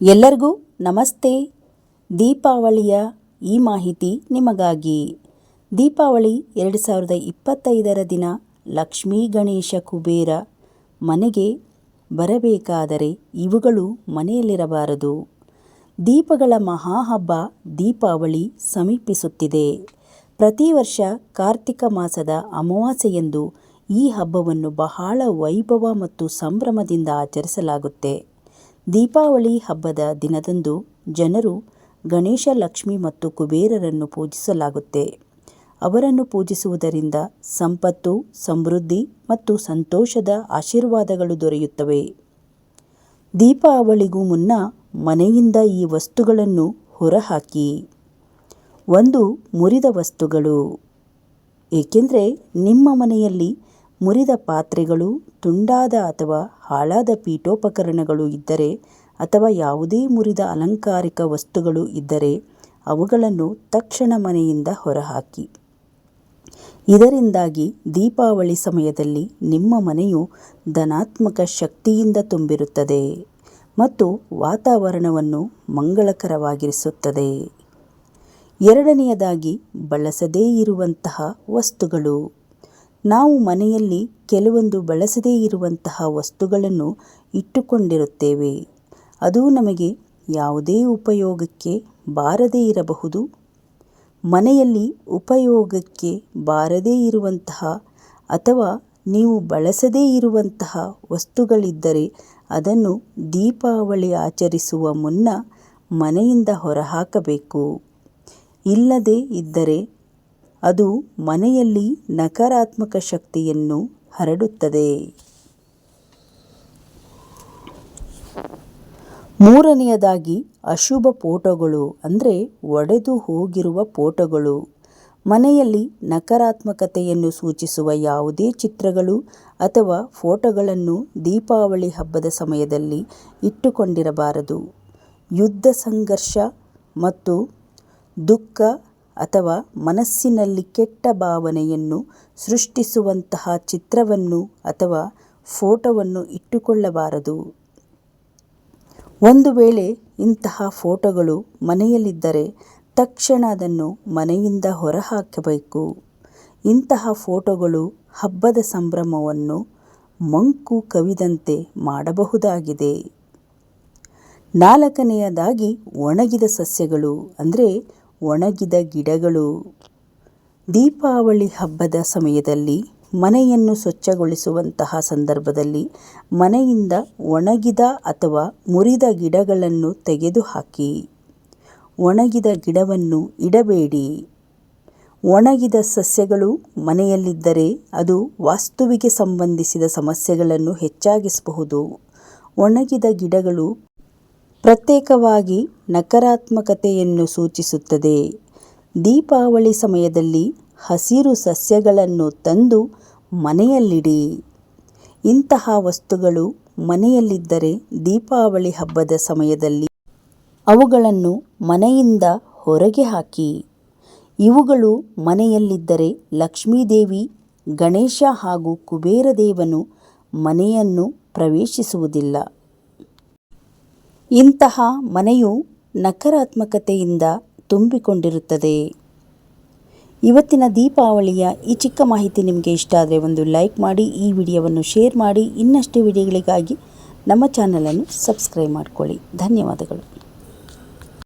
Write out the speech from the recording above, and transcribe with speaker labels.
Speaker 1: ಎಲ್ಲರಿಗೂ ನಮಸ್ತೆ. ದೀಪಾವಳಿಯ ಈ ಮಾಹಿತಿ ನಿಮಗಾಗಿ. ದೀಪಾವಳಿ ಎರಡು ಸಾವಿರದ ಇಪ್ಪತ್ತೈದರ ದಿನ ಲಕ್ಷ್ಮೀ ಗಣೇಶ ಕುಬೇರ ಮನೆಗೆ ಬರಬೇಕಾದರೆ ಇವುಗಳು ಮನೆಯಲ್ಲಿರಬಾರದು. ದೀಪಗಳ ಮಹಾಹಬ್ಬ ದೀಪಾವಳಿ ಸಮೀಪಿಸುತ್ತಿದೆ. ಪ್ರತಿ ವರ್ಷ ಕಾರ್ತಿಕ ಮಾಸದ ಅಮಾವಾಸ್ಯೆಯಂದು ಈ ಹಬ್ಬವನ್ನು ಬಹಳ ವೈಭವ ಮತ್ತು ಸಂಭ್ರಮದಿಂದ ಆಚರಿಸಲಾಗುತ್ತೆ. ದೀಪಾವಳಿ ಹಬ್ಬದ ದಿನದಂದು ಜನರು ಗಣೇಶ, ಲಕ್ಷ್ಮಿ ಮತ್ತು ಕುಬೇರರನ್ನು ಪೂಜಿಸಲಾಗುತ್ತೆ. ಅವರನ್ನು ಪೂಜಿಸುವುದರಿಂದ ಸಂಪತ್ತು, ಸಮೃದ್ಧಿ ಮತ್ತು ಸಂತೋಷದ ಆಶೀರ್ವಾದಗಳು ದೊರೆಯುತ್ತವೆ. ದೀಪಾವಳಿಗೂ ಮುನ್ನ ಮನೆಯಿಂದ ಈ ವಸ್ತುಗಳನ್ನು ಹೊರಹಾಕಿ. ಒಂದು ಮುರಿದ ವಸ್ತುಗಳು. ಏಕೆಂದರೆ ನಿಮ್ಮ ಮನೆಯಲ್ಲಿ ಮುರಿದ ಪಾತ್ರೆಗಳು, ತುಂಡಾದ ಅಥವಾ ಹಾಳಾದ ಪೀಠೋಪಕರಣಗಳು ಇದ್ದರೆ ಅಥವಾ ಯಾವುದೇ ಮುರಿದ ಅಲಂಕಾರಿಕ ವಸ್ತುಗಳು ಇದ್ದರೆ ಅವುಗಳನ್ನು ತಕ್ಷಣ ಮನೆಯಿಂದ ಹೊರಹಾಕಿ. ಇದರಿಂದಾಗಿ ದೀಪಾವಳಿ ಸಮಯದಲ್ಲಿ ನಿಮ್ಮ ಮನೆಯು ಧನಾತ್ಮಕ ಶಕ್ತಿಯಿಂದ ತುಂಬಿರುತ್ತದೆ ಮತ್ತು ವಾತಾವರಣವನ್ನು ಮಂಗಳಕರವಾಗಿರಿಸುತ್ತದೆ. ಎರಡನೆಯದಾಗಿ ಬಳಸದೇ ಇರುವಂತಹ ವಸ್ತುಗಳು. ನಾವು ಮನೆಯಲ್ಲಿ ಕೆಲವೊಂದು ಬಳಸದೇ ಇರುವಂತಹ ವಸ್ತುಗಳನ್ನು ಇಟ್ಟುಕೊಂಡಿರುತ್ತೇವೆ. ಅದು ನಮಗೆ ಯಾವುದೇ ಉಪಯೋಗಕ್ಕೆ ಬಾರದೇ ಇರಬಹುದು. ಮನೆಯಲ್ಲಿ ಉಪಯೋಗಕ್ಕೆ ಬಾರದೇ ಇರುವಂತಹ ಅಥವಾ ನೀವು ಬಳಸದೇ ಇರುವಂತಹ ವಸ್ತುಗಳಿದ್ದರೆ ಅದನ್ನು ದೀಪಾವಳಿ ಆಚರಿಸುವ ಮುನ್ನ ಮನೆಯಿಂದ ಹೊರಹಾಕಬೇಕು. ಇಲ್ಲದೇ ಇದ್ದರೆ ಅದು ಮನೆಯಲ್ಲಿ ನಕಾರಾತ್ಮಕ ಶಕ್ತಿಯನ್ನು ಹರಡುತ್ತದೆ. ಮೂರನೆಯದಾಗಿ ಅಶುಭ ಫೋಟೋಗಳು, ಅಂದರೆ ಒಡೆದು ಹೋಗಿರುವ ಫೋಟೋಗಳು. ಮನೆಯಲ್ಲಿ ನಕಾರಾತ್ಮಕತೆಯನ್ನು ಸೂಚಿಸುವ ಯಾವುದೇ ಚಿತ್ರಗಳು ಅಥವಾ ಫೋಟೋಗಳನ್ನು ದೀಪಾವಳಿ ಹಬ್ಬದ ಸಮಯದಲ್ಲಿ ಇಟ್ಟುಕೊಂಡಿರಬಾರದು. ಯುದ್ಧ ಸಂಘರ್ಷ ಮತ್ತು ದುಃಖ ಅಥವಾ ಮನಸ್ಸಿನಲ್ಲಿ ಕೆಟ್ಟ ಭಾವನೆಯನ್ನು ಸೃಷ್ಟಿಸುವಂತಹ ಚಿತ್ರವನ್ನು ಅಥವಾ ಫೋಟೋವನ್ನು ಇಟ್ಟುಕೊಳ್ಳಬಾರದು. ಒಂದು ವೇಳೆ ಇಂತಹ ಫೋಟೋಗಳು ಮನೆಯಲ್ಲಿದ್ದರೆ ತಕ್ಷಣ ಅದನ್ನು ಮನೆಯಿಂದ ಹೊರಹಾಕಬೇಕು. ಇಂತಹ ಫೋಟೋಗಳು ಹಬ್ಬದ ಸಂಭ್ರಮವನ್ನು ಮಂಕು ಕವಿದಂತೆ ಮಾಡಬಹುದಾಗಿದೆ. ನಾಲ್ಕನೆಯದಾಗಿ ಒಣಗಿದ ಸಸ್ಯಗಳು, ಅಂದರೆ ಒಣಗಿದ ಗಿಡಗಳು. ದೀಪಾವಳಿ ಹಬ್ಬದ ಸಮಯದಲ್ಲಿ ಮನೆಯನ್ನು ಸ್ವಚ್ಛಗೊಳಿಸುವಂತಹ ಸಂದರ್ಭದಲ್ಲಿ ಮನೆಯಿಂದ ಒಣಗಿದ ಅಥವಾ ಮುರಿದ ಗಿಡಗಳನ್ನು ತೆಗೆದುಹಾಕಿ. ಒಣಗಿದ ಗಿಡವನ್ನು ಇಡಬೇಡಿ. ಒಣಗಿದ ಸಸ್ಯಗಳು ಮನೆಯಲ್ಲಿದ್ದರೆ ಅದು ವಾಸ್ತುವಿಗೆ ಸಂಬಂಧಿಸಿದ ಸಮಸ್ಯೆಗಳನ್ನು ಹೆಚ್ಚಾಗಿಸಬಹುದು. ಒಣಗಿದ ಗಿಡಗಳು ಪ್ರತ್ಯೇಕವಾಗಿ ನಕಾರಾತ್ಮಕತೆಯನ್ನು ಸೂಚಿಸುತ್ತದೆ. ದೀಪಾವಳಿ ಸಮಯದಲ್ಲಿ ಹಸಿರು ಸಸ್ಯಗಳನ್ನು ತಂದು ಮನೆಯಲ್ಲಿಡಿ. ಇಂತಹ ವಸ್ತುಗಳು ಮನೆಯಲ್ಲಿದ್ದರೆ ದೀಪಾವಳಿ ಹಬ್ಬದ ಸಮಯದಲ್ಲಿ ಅವುಗಳನ್ನು ಮನೆಯಿಂದ ಹೊರಗೆ ಹಾಕಿ. ಇವುಗಳು ಮನೆಯಲ್ಲಿದ್ದರೆ ಲಕ್ಷ್ಮೀದೇವಿ, ಗಣೇಶ ಹಾಗೂ ಕುಬೇರ ದೇವನು ಮನೆಯನ್ನು ಪ್ರವೇಶಿಸುವುದಿಲ್ಲ. ಇಂತಹ ಮನೆಯು ನಕಾರಾತ್ಮಕತೆಯಿಂದ ತುಂಬಿಕೊಂಡಿರುತ್ತದೆ. ಇವತ್ತಿನ ದೀಪಾವಳಿಯ ಈ ಚಿಕ್ಕ ಮಾಹಿತಿ ನಿಮಗೆ ಇಷ್ಟ ಆದರೆ ಒಂದು ಲೈಕ್ ಮಾಡಿ, ಈ ವಿಡಿಯೋವನ್ನು ಶೇರ್ ಮಾಡಿ, ಇನ್ನಷ್ಟು ವಿಡಿಯೋಗಳಿಗಾಗಿ ನಮ್ಮ ಚಾನಲನ್ನು ಸಬ್ಸ್ಕ್ರೈಬ್ ಮಾಡಿಕೊಳ್ಳಿ. ಧನ್ಯವಾದಗಳು.